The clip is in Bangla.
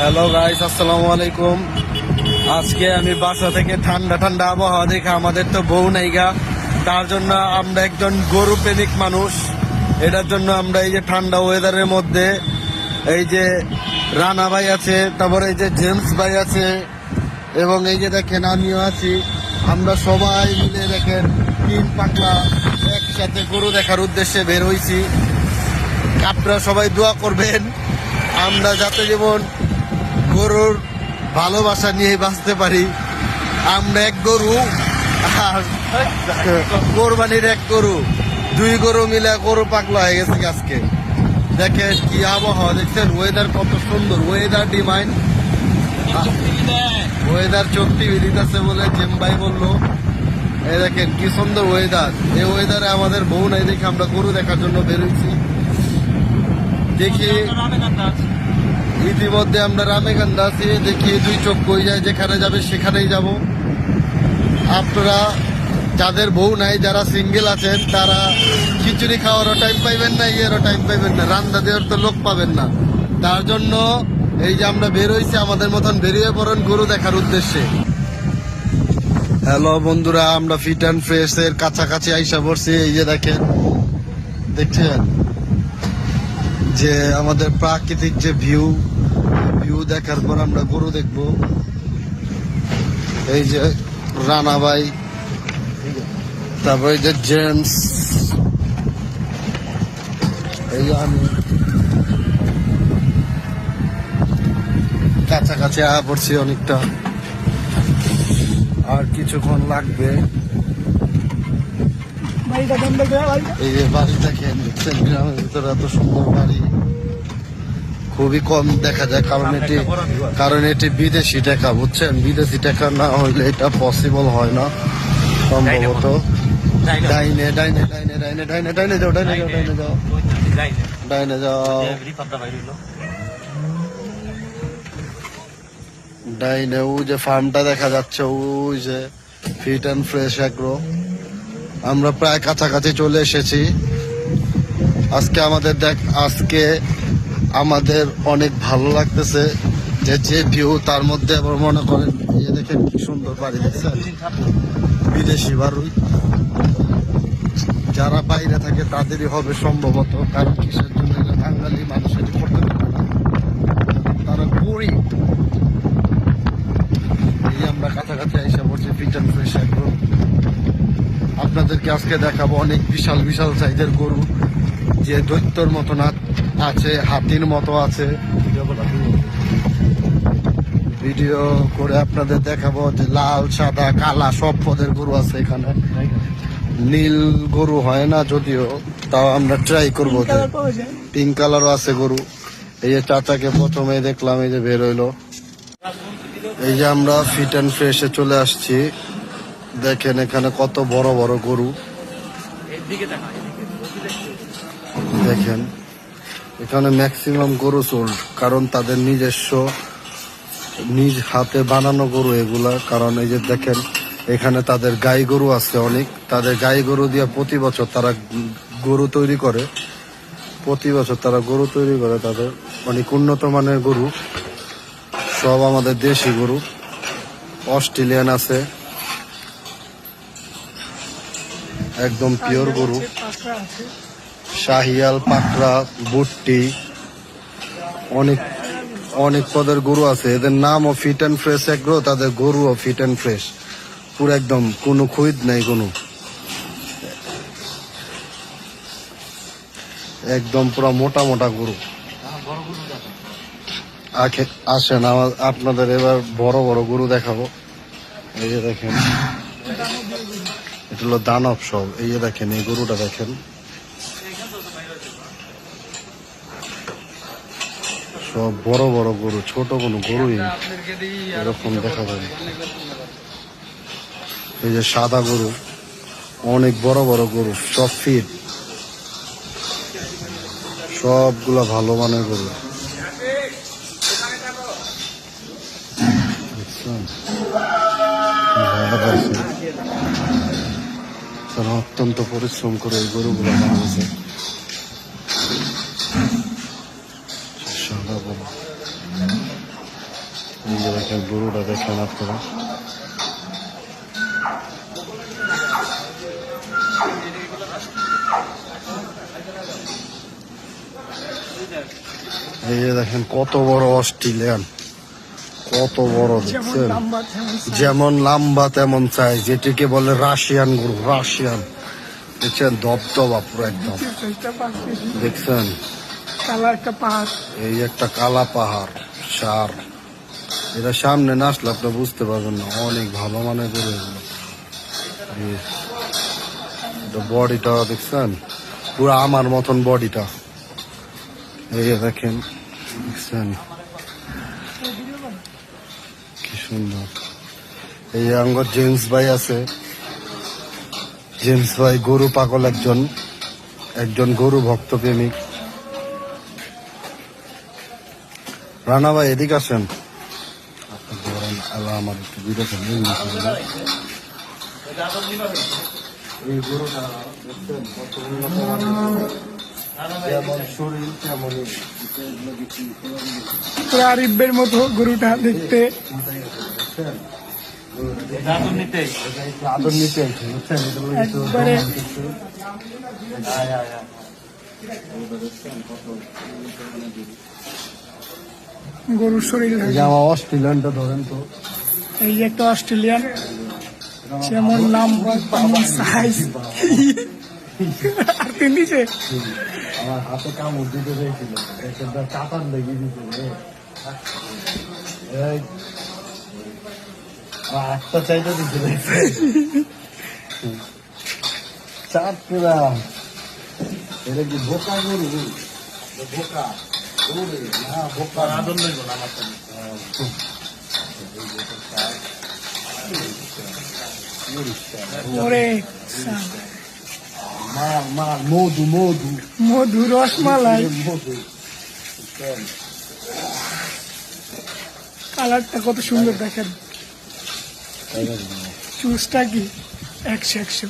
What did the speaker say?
হ্যালো গাইস আসসালামু আলাইকুম। আজকে আমি বাসা থেকে ঠান্ডা ঠান্ডা আবহাওয়া দেখে আমাদের তো বউ নাইগা তার জন্য আমরা একজন গরু প্রেমিক মানুষ। এটার জন্য আমরা এই যে ঠান্ডা ওয়েদারের মধ্যে এই যে রানা ভাই আছে, তারপরে এই যে জেমস ভাই আছে, এবং এই যে দেখেন আমিও আছি। আমরা সবাই মিলে দেখেন তিন পাকলা একসাথে গরু দেখার উদ্দেশ্যে বের হইছি। আপনারা সবাই দোয়া করবেন। আমরা যাতে যেমন গরুর ভালোবাসা নিয়ে বাঁচতে পারি। আমরা এক গরু আর কোরবানির এক গরু। দুই গরু মিলে গরু পাকলা হয়ে গেছে আজকে। দেখেন কি আবহাওয়া, দেখছেন? ওয়েদার কত সুন্দর। ওয়েদার ডিমাইন ওয়েদার চোখ টিভি দিতেছে বলে জেম ভাই বলল। এই দেখেন কি সুন্দর ওয়েদার এই ওয়েদারে আমাদের বউ নাই দেখে আমরা গরু দেখার জন্য বেরোইছি দেখি। ইতিমধ্যে আমরা রামেকান্দা আছি, দেখি দুই চোখ কই যায়, যেখানে যাবে সেখানেই যাব। আপনারা, যাদের বউ নাই, যারা সিঙ্গেল আছেন, তারা খিচুড়ি খাওয়ারও টাইম পাইবেন না, ইয়েরও টাইম পাইবেন না রান্না দেওয়ার তো লোক পাবেন না। তার জন্য এই যে আমরা বেরোইছি আমাদের মতন বেরিয়ে পড়ুন গরু দেখার উদ্দেশ্যে। হ্যালো বন্ধুরা, আমরা ফিট অ্যান্ড ফ্রেশ এর কাছাকাছি আইসা পড়ছি, এই যে দেখেন, দেখছেন? যে আমাদের প্রাকৃতিক যে ভিউ ভিউ দেখার পর আমরা গরু দেখব। এই যে রানা ভাই, তারপর এই যে জেমস এই যে আমি। কাছাকাছি আয়া পড়ছি অনেকটা। আর কিছুক্ষণ লাগবে। এই যে বাড়ি দেখেন দেখছেন গ্রামের ভিতরে এত সুন্দর বাড়ি। খুবই কম দেখা যায় কারণ এটি কারণ এটি বিদেশি টাকা বুঝছেন? বিদেশি টাকা না হইলে এটা পসিবল হয় না সম্ভবত। ডাইনে। ডাইনে ডাইনে ডাইনে ডাইনে ডাইনে যাও ডাইনে যাও ডাইনে। যাও। ডাইনে। যাও। ডাইনে ও যে ফার্মটা দেখা যাচ্ছে ওই যে ফিট অ্যান্ড ফ্রেশ অ্যাগ্রো আমরা প্রায় কাছাকাছি চলে এসেছি। আজকে আমাদের দেখ, আজকে আমাদের অনেক ভালো লাগতেছে যে যে ভিউ তার মধ্যে আবার মনে করেন এই যে দেখেন কি সুন্দর বাড়ি দেখছেন বিদেশি বাড়ি। যারা বাইরে থাকে তাদেরই হবে সম্ভবত, কারণ কিসের জন্য বাঙালি মানুষ এটি করতে পারে না। তারা গরিব। এই আমরা কাছাকাছি এসে পড়ছি ফিট অ্যান্ড ফ্রেশ অ্যাগ্রো আপনাদেরকে আজকে দেখাবো অনেক বিশাল বিশাল সাইজের গরু। যে দৈত্যর মতো না আছে হাতির মতো আছে। ভিডিও করে আপনাদের দেখাবো যে লাল সাদা কালা সব পদের গরু আছে এখানে। নীল গরু হয় না যদিও তাও আমরা ট্রাই করব যে পিঙ্ক কালারও আছে গরু। এই যে চাচাকে প্রথমে দেখলাম এই যে বের হইল। এই যে আমরা ফিট অ্যান্ড ফ্রেশে চলে আসছি। দেখেন এখানে কত বড় বড় গরু। দেখেন এখানে ম্যাক্সিমাম গরু সোল্ড কারণ তাদের নিজস্ব নিজ হাতে বানানো গরু এগুলা। কারণ এই যে দেখেন এখানে তাদের গাই গরু আছে অনেক। তাদের গাই গরু দিয়ে প্রতি বছর তারা গরু তৈরি করে। প্রতি বছর তারা গরু তৈরি করে তাদের। অনেক উন্নত মানের গরু। সব আমাদের দেশি গরু। অস্ট্রেলিয়ান আছে। একদম পিওর গরু। শাহিয়াল, পাকড়া, বুট্টি, অনেক অনেক পদের গরু আছে। এদের নামও ফিট অ্যান্ড ফ্রেশ এগ্রো তাদের গরুও ফিট অ্যান্ড ফ্রেশ পুরো একদম, কোনো খুঁত নাই, কোনো। একদম পুরো মোটা মোটা গরু। আসেন আমার আপনাদের এবার বড় বড় গরু দেখাবো। এই যে দেখেন। এটা হলো দানব সব। এই দেখেন, এই গরুটা দেখেন। সব বড় বড় গরু, ছোট কোনো গরুই এরকম দেখা যায়। এই যে সাদা গরু, অনেক বড় বড় গরু, সব ফিট সবগুলা ভালো মানের গরু। দেখছেন? তারা অত্যন্ত পরিশ্রম করে এই গরুগুলো বানিয়েছে। গরুটা দেখেন আপনারা। এই যে দেখেন কত বড় অস্ট্রেলিয়ান। কত বড় দেখছেন। যেমন লম্বা তেমন চাই যেটিকে বলে রাশিয়ান গরু রাশিয়ান দেখছেন? দবদবা পুরো একদম। দেখছেন? এই একটা কালা পাহাড় সার। এটা সামনে না আসলে আপনি বুঝতে পারবেন না অনেক ভালো এগুলো। এটা বডিটা দেখছেন? পুরো আমার মতন বডিটা। এই দেখেন দেখছেন কি সুন্দর। এই আঙ্গর জেমস ভাই আছে। জেমস ভাই গরু পাগল একজন একজন গরু ভক্ত প্রেমিক। রানা ভাই, এদিকে আসেন। আমার একটু এই যেমন শরীর তেমনই আরিফের মতো গরুটা দেখতে আদর নিতে বুঝছেন? আয়। গরুর শরীর যে আমার অস্ট্রেলিয়ানটা ধরেন তো এই যে একটা অস্ট্রেলিয়ান যেমন নাম সাইজ আর তিন দিছে আমার হাতে কামড় দিতে চাইছিল চাতান লেগে দিতে একটা চাইতে দিতে পেলাম এটা কি বোকা গরু? বোকা। ওরে, না বোকা। আদর নেই না আমার ওরে মার মাল মধু মধু। মধু রসমালাই। মধু কালারটা কত সুন্দর দেখেন। চুজটা কি? একশো একশো।